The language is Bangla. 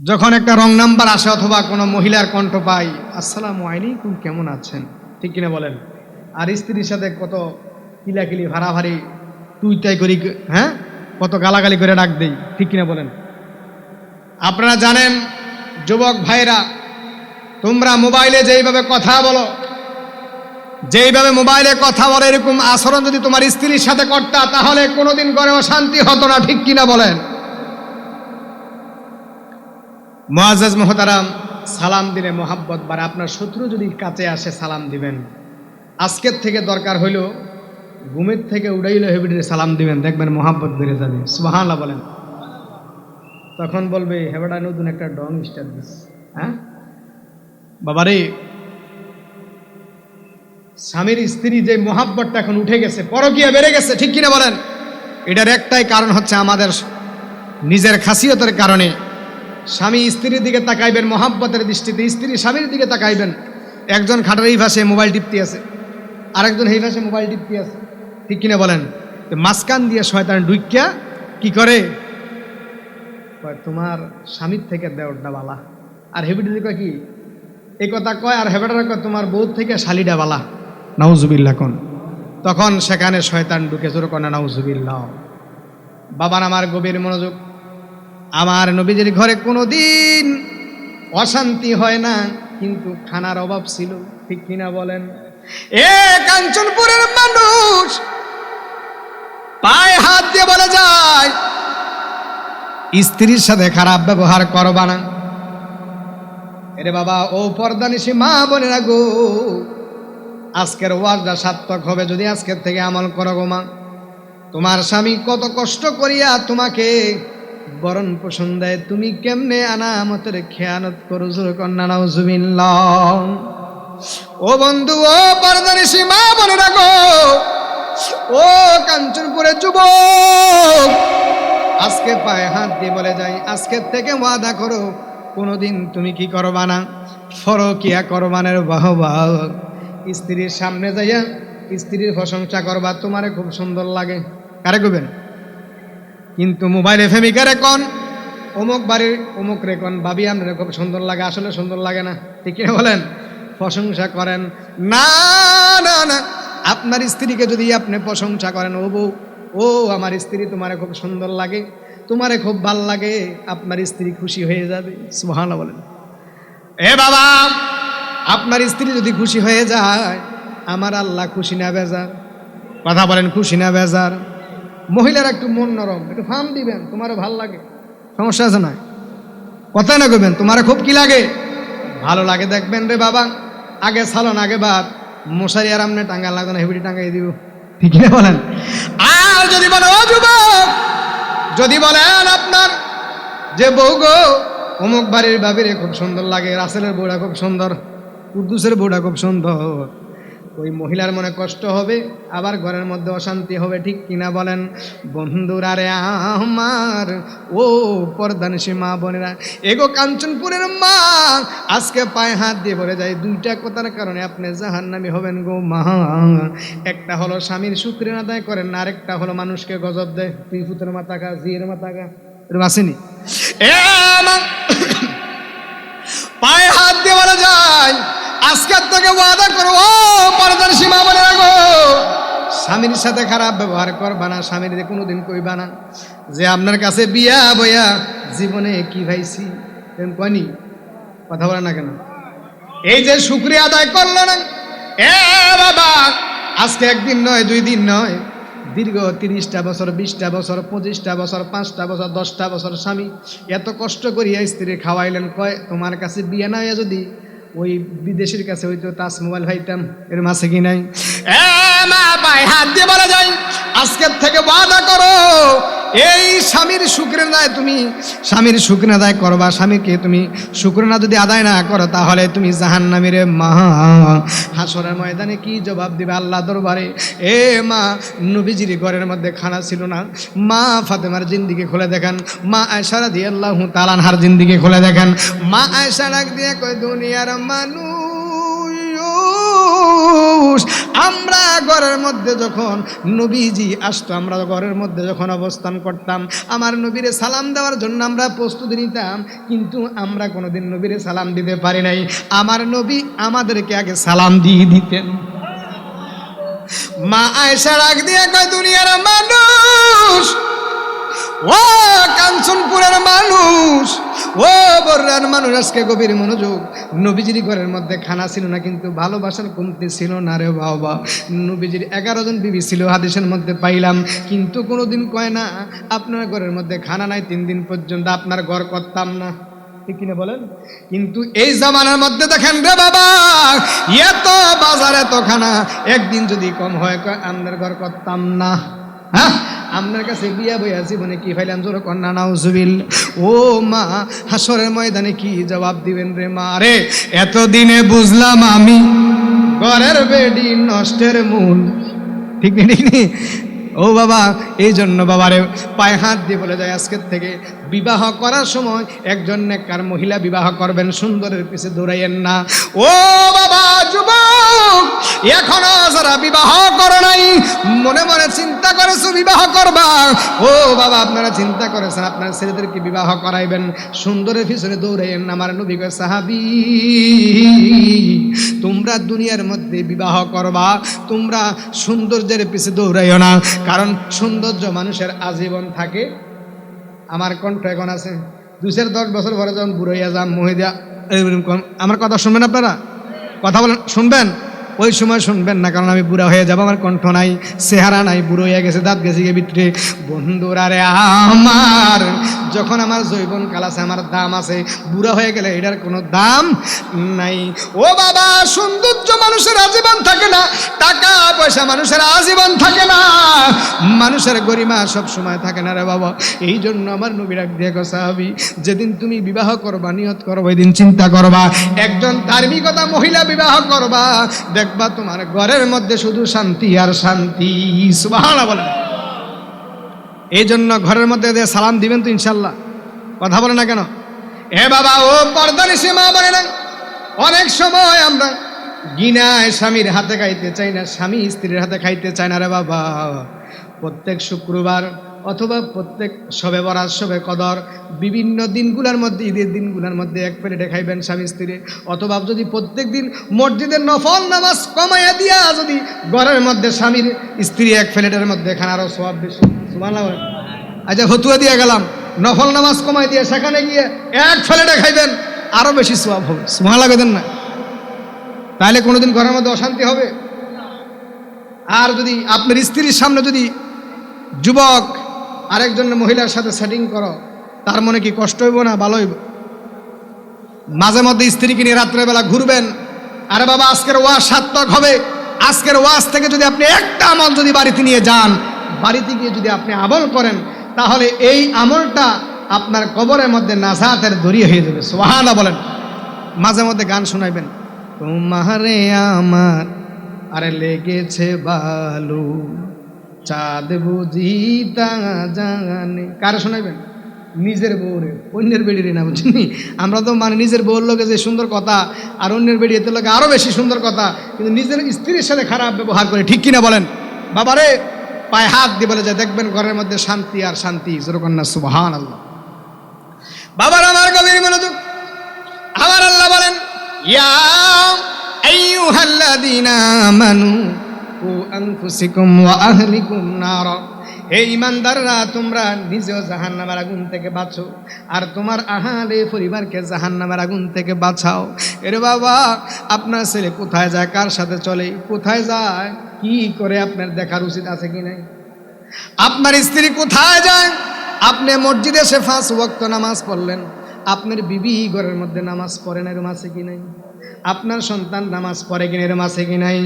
যখন একটা রং নাম্বার আসে অথবা কোনো মহিলার কণ্ঠ পাই, আসসালামু আলাইকুম, কেমন আছেন? ঠিক কিনা বলেন? আর স্ত্রীর সাথে কত কিলাকিলি, ভাড়াভাড়ি তুই তাই করি হ্যাঁ? কত গালাগালি করে ডাক দেই, ঠিক কিনা বলেন? আপনারা জানেন, যুবক ভাইরা, তোমরা মোবাইলে যেইভাবে কথা বলো, যেইভাবে মোবাইলে কথা বলো, এরকম আচরণ যদি তোমার স্ত্রীর সাথে করতা, তাহলে কোনোদিন ঘরে অশান্তি হতো না, ঠিক কিনা বলেন? মোয়াজ মহতারাম, সালাম দিলে মোহাব্বত বাড়ে। আপনার শত্রু যদি কাছে আসে, সালাম দিবেন। আজকের থেকে দরকার হইল, ঘুমের থেকে উড়াইল হেবিডির সালাম দিবেন। দেখবেন মোহাব্বত বেড়ে যাবে। সুবাহান্লাহ বলেন। তখন বলবে হেবাটা নতুন একটা ডং স্টার দিস। হ্যাঁ? বাবারে, স্বামীর স্ত্রী যে মোহাব্বতটা এখন উঠে গেছে, পরকিয়া বেড়ে গেছে, ঠিক কিনা বলেন? এটার একটাই কারণ হচ্ছে আমাদের নিজের খাসিয়তের কারণে। স্বামী স্ত্রীর দিকে তাকাইবেন, মহাব্বতের দৃষ্টিতে স্ত্রী স্বামীর দিকে তাকাইবেন। একজন খাটার এই ভাষে মোবাইল টিপতে আছে, আরেকজন এই ভাষে মোবাইল টিপতে আছে। ঠিক কিনা বলেন? মাঝখান দিয়ে শয়তান ডুইকিয়া কি করে? তোমার স্বামীর থেকে দেওয়ারটা বালা। আর হেবিটি কয় কি? এই কথা কয়, আর হেবেটার কয়, তোমার বউ থেকে শালিডা বালা। নাউজুবিল্লা কোন? তখন সেখানে শয়তান ঢুকে জোর কনে নাউজুবিল্লাহ। বাবার আমার গভীর মনোযোগ আমার নবীজির ঘরে কোনো দিন অশান্তি হয় না, কিন্তু খানার অভাব ছিল, ঠিক কিনা বলেন? এ কাঞ্চনপুরের মানুষ পায়ে হাত দিয়ে বলে যায়, স্ত্রীর সাথে খারাপ ব্যবহার করবা না। এরে বাবা, ও পর্দানিসি মা বোনেরা গো, আজকের ওয়াজটা সার্থক হবে যদি আজকের থেকে আমল করো গো মা। তোমার স্বামী কত কষ্ট করিয়া তোমাকে বরণ পোষণ দেয়। তুমি কেমনে আনামতের খেয়ানত করো কন্যা, নাউজুবিল্লাহ। ও বন্ধু, ও পর্দানিসি মা বোনেরা গো ও কাঞ্চনপুরে যুবক, আজকে পায়ে হাত দিয়ে বলে যাই, আজকের থেকে ওয়াদা করো, কোনোদিন তুমি কি করবা না? ফরকিয়া করবানের বাহবাহ স্ত্রীর সামনে যাইয়া স্ত্রীর প্রশংসা করবা, তোমারে খুব সুন্দর লাগে। কারে কবেন কিন্তু মোবাইলে ফেমিকারে কন? অমুক বাড়ির, অমুক রেকন ভাবি, আপনার খুব সুন্দর লাগে। আসলে সুন্দর লাগে না। ঠিক বলেন? প্রশংসা করেন। না না না। আপনার স্ত্রীকে যদি আপনি প্রশংসা করেন, ও বউ, ও আমার স্ত্রী, তোমারে খুব সুন্দর লাগে, তোমারে খুব ভালো লাগে, আপনার স্ত্রী খুশি হয়ে যাবে। সুহানা বলেন। এ বাবা, আপনার স্ত্রী যদি খুশি হয়ে যায়, আমার আল্লাহ খুশি না বেজার। কথা বলেন, খুশি না বেজার। মহিলার একটু মন নরম, একটু ফার্ম দিবেন, তোমারও ভালো লাগে। সমস্যা আছে না? কথা না করবেন তোমার খুব কি লাগে? ভালো লাগে দেখবেন রে বাবা। আগে সালন, আগে বাদ মশারি আর আমনে টাঙ্গা লাগবে না, হেবিটি টাঙ্গাই দিব। ঠিক না বলেন? আর যদি বলে ও যুবক, যদি বলেন আপনার যে বউ গো, অমুক বাড়ির বাবিরে খুব সুন্দর লাগে, রাসেলের বউটা খুব সুন্দর, কুদ্দুসের বউটা খুব সুন্দর। ওই মহিলার মনে কষ্ট হবে, আবার ঘরের মধ্যে অশান্তি হবে, ঠিক কিনা বলেন? বন্ধুরা রে আমার, ও পর্দানিসী মা বোনেরা, এগো কাঞ্চনপুরের মা, আজকে পায়ে হাত দিয়ে বলে যায়, দুইটা কথার কারণে আপনি জাহান্নামি হবেন গো মা। একটা হলো স্বামীর শুক্রিয়া আদায় করেন আরেকটা হলো মানুষকে গজব দেয়। তুই ফুতের মাথা খা জিয়ের মাথা খা, এরকম আসেনি? পায়ে হাত দিয়ে বলা যায়, আজকের থেকে ওয়াদা করো স্বামীর সাথে খারাপ ব্যবহার করবা না, স্বামীর কোনোদিন কইবা না, যে আপনার কাছে বিয়া বয়া জীবনে কি ভাইছি কয়নি? কথা বলে না কেন? এই যে শুক্রিয়া আদায় করল না, এ বাবা, আজকে একদিন নয়, দুই দিন নয়, দীর্ঘ তিরিশটা বছর, বিশটা বছর, পঁচিশটা বছর, পাঁচটা বছর, দশটা বছর স্বামী এত কষ্ট করিয়া স্ত্রী খাওয়াইলেন, কয়, তোমার কাছে বিয়ে না যদি? ওই বিদেশির কাছে হইতো তাস মোবাইল ভাইতাম এর মাসে কি নাই? মা ভাই হাত দিয়ে বলা যায় আজকের থেকে ওয়াদা করো, এই স্বামীর শুক্রের দায় তুমি, স্বামীর শুক্র আদায় করবা। স্বামীকে তুমি শুক্র না যদি আদায় না করো, তাহলে তুমি জাহান নামিরে মা। হাসরের ময়দানে কি জবাব দিবে আল্লাহ দরবারে? এ মা, নবীজির ঘরের মধ্যে খানা ছিল না। মা ফাতেমার জিন্দিকে খুলে দেখান। মা আয়সারা দিয়ে আল্লাহ তালানহার জিন্দিকে খুলে দেখান। মা আয়সা ডাক দিয়ে কয়, দুনিয়ার মানুষ মানুষ, আমরা ঘরের মধ্যে যখন নবীজি আসতো, আমরা ঘরের মধ্যে যখন অবস্থান করতাম, আমার নবীরে সালাম দেওয়ার জন্য আমরা প্রস্তুতি নিতাম, কিন্তু আমরা কোনোদিন নবীরে সালাম দিতে পারি নাই। আমার নবী আমাদেরকে আগে সালাম দিয়ে দিতেন। মা আয়সা রাগ দিয়ে দুনিয়ার মানুষ ও কাঞ্চনপুরের মানুষ। ও বর্রার মানুষ, আজকে গভীর মনোযোগ। নবীজির ঘরের মধ্যে খানা ছিল না, কিন্তু ভালোবাসার কমতি ছিল না রে বাবা। নবীজির এগারো জন বিবি ছিল, হাদিসের মধ্যে পাইলাম। কিন্তু কোনোদিন কয় না, আপনার ঘরের মধ্যে খানা নাই, তিন দিন পর্যন্ত আপনার ঘর করতাম না। ঠিক কিনা বলেন? কিন্তু এই জামানার মধ্যে দেখেন রে বাবা, এত বাজার, এত খানা, একদিন যদি কম হয় আপনার ঘর করতাম না। হ্যাঁ? আপনার কাছে বিয়া বইয়া জীবনে কি ফাইলাম জোর কন্যা নাউজুবিল। ও মা, হাসরের ময়দানে কি জবাব দিবেন রে মা? রে এতদিনে বুঝলাম আমি ঘরের বেডি নষ্টের মূল। ঠিক নেই ঠিক নেই ও বাবা এই জন্য বাবারে পায়ে হাত দিয়ে বলে যায়, আজকের থেকে বিবাহ করার সময় একজন নেককার মহিলা বিবাহ করবেন, সুন্দরের পিছে দৌড়াইয়েন না। ও বাবা এখনও যারা বিবাহ করো নাই মনে মনে চিন্তা করেছ বিবাহ করবা। ও বাবা আপনারা চিন্তা করেছেন আপনার ছেলেদেরকে বিবাহ করাইবেন। সুন্দরের পিছনে দৌড়াইয়েন আমার নবী কয়, সাহাবী। তোমরা দুনিয়ার মধ্যে বিবাহ করবা তোমরা সৌন্দর্যের পিছে দৌড়াইও না কারণ সৌন্দর্য মানুষের আজীবন থাকে। আমার কণ্ঠ এখন আছে। দুই চার দশ বছর পরে যখন বুড়ো যান মহিদা আমার কথা শুনবেন আপনারা? কথা বলেন শুনবেন? ওই সময় শুনবেন না, কারণ আমি বুড়া হয়ে যাব, আমার কণ্ঠ নাই, চেহারা নাই, বুড়ো হয়ে গেছে, দাঁত গেছে গিয়ে ভিতরে। বন্ধুরা রে আমার, যখন আমার জৈবন কাল আছে, আমার দাম আছে, বুড়া হয়ে গেলে এটার কোনো দাম নাই। ও বাবা, সৌন্দর্য মানুষের আজীবন থাকে না, টাকা পয়সা মানুষের আজীবন থাকে না। মানুষের গরিমা সব সময় থাকে না রে বাবা। এই জন্য আমার নবীরাক দিয়ে সাহাবি, যেদিন তুমি বিবাহ করবা, নিয়ত করবা, ওই দিন চিন্তা করবা। একজন ধার্মিকতা মহিলা বিবাহ করবা দেখবা তোমার ঘরের মধ্যে শুধু শান্তি আর শান্তি। সুবাহানা এই জন্য ঘরের মধ্যে সালাম দিবেন তো ইনশাল্লাহ কথা বলে না কেন? এ বাবা, ও পর্দানি সীমা বলে না অনেক সময় আমরা গিনায় স্বামীর হাতে খাইতে চাই না, স্বামী স্ত্রীর হাতে খাইতে চায় না রে বাবা। প্রত্যেক শুক্রবার অথবা প্রত্যেক সবে বরাত সবে কদর, বিভিন্ন দিনগুলোর মধ্যে, ঈদের দিনগুলোর মধ্যে এক প্লেটে খাইবেন স্বামী স্ত্রী। অথবা যদি প্রত্যেক দিন মসজিদের নফল নামাজ কমাইয়া দিয়া যদি ঘরের মধ্যে স্বামীর স্ত্রী এক প্লেটের মধ্যে খানারও সব বেশি। আচ্ছা হতুয়া দিয়ে গেলাম। নফল নামাজ কমাই দিয়ে সেখানে গিয়ে এক ফেলেটা খাইবেন, আরও বেশি সোয়াব হবে। সুমা লাগবেন না? তাহলে কোনোদিন ঘরের মধ্যে অশান্তি হবে? আর যদি আপনার স্ত্রীর সামনে যদি যুবক আরেকজন মহিলার সাথে সেটিং করো, তার মনে কি কষ্ট হইব না ভালো হইব? মাঝে মধ্যে স্ত্রীকে নিয়ে রাত্রেবেলা ঘুরবেন, আরে বাবা, আজকের ওয়াজ সার্থক হবে। আজকের ওয়াজ থেকে যদি আপনি একটা আমল যদি বাড়িতে নিয়ে যান, বাড়িতে গিয়ে যদি আপনি আমল করেন, তাহলে এই আমলটা আপনার কবরের মধ্যে নাজাতের দড়ি হয়ে যাবে। সোহানা বলেন। মাঝে মধ্যে গান শোনাইবেন। তোমারে আমার, আরে লেগেছে বালু। চাঁদ বুঝি জানে। কারে শোনাইবেন? নিজের বউরে, অন্যের বেড়িরে না বুঝলি আমরা তো মানে নিজের বউর লোকে যে সুন্দর কথা, আর অন্যের বেড়ি এতে লোকে আরও বেশি সুন্দর কথা, কিন্তু নিজের স্ত্রীর সাথে খারাপ ব্যবহার করে ঠিক কিনা বলেন? বাবারে, পায়ে হাত দিয়ে বলে যায় দেখবেন ঘরের মধ্যে শান্তি আর শান্তি না সুবাহান আল্লাহ বাবার আমার গভীর মনোযোগ। আমার আল্লাহ বলেন, ইয়া আইয়ুহাল্লাযীনা আমানু কু আনফুসিকুম ওয়া হে ইমানদাররা, তোমরা নিজেও জাহান্নামের আগুন থেকে বাঁচো, আর তোমার আহারে পরিবারকে জাহান্নামের আগুন থেকে বাঁচাও। এরে বাবা, আপনার ছেলে কোথায় যায়, কার সাথে চলে, কোথায় যায়, কি করে আপনার দেখার উচিত আছে কি নাই? আপনার স্ত্রী কোথায় যায়? আপনি মসজিদে সে ফাঁস ওয়াক্ত নামাজ পড়লেন, আপনার বিবি ঘরের মধ্যে নামাজ পড়েন এরম আছে কি নাই? আপনার সন্তান নামাজ পড়ে কিনা এরম আছে কি নাই?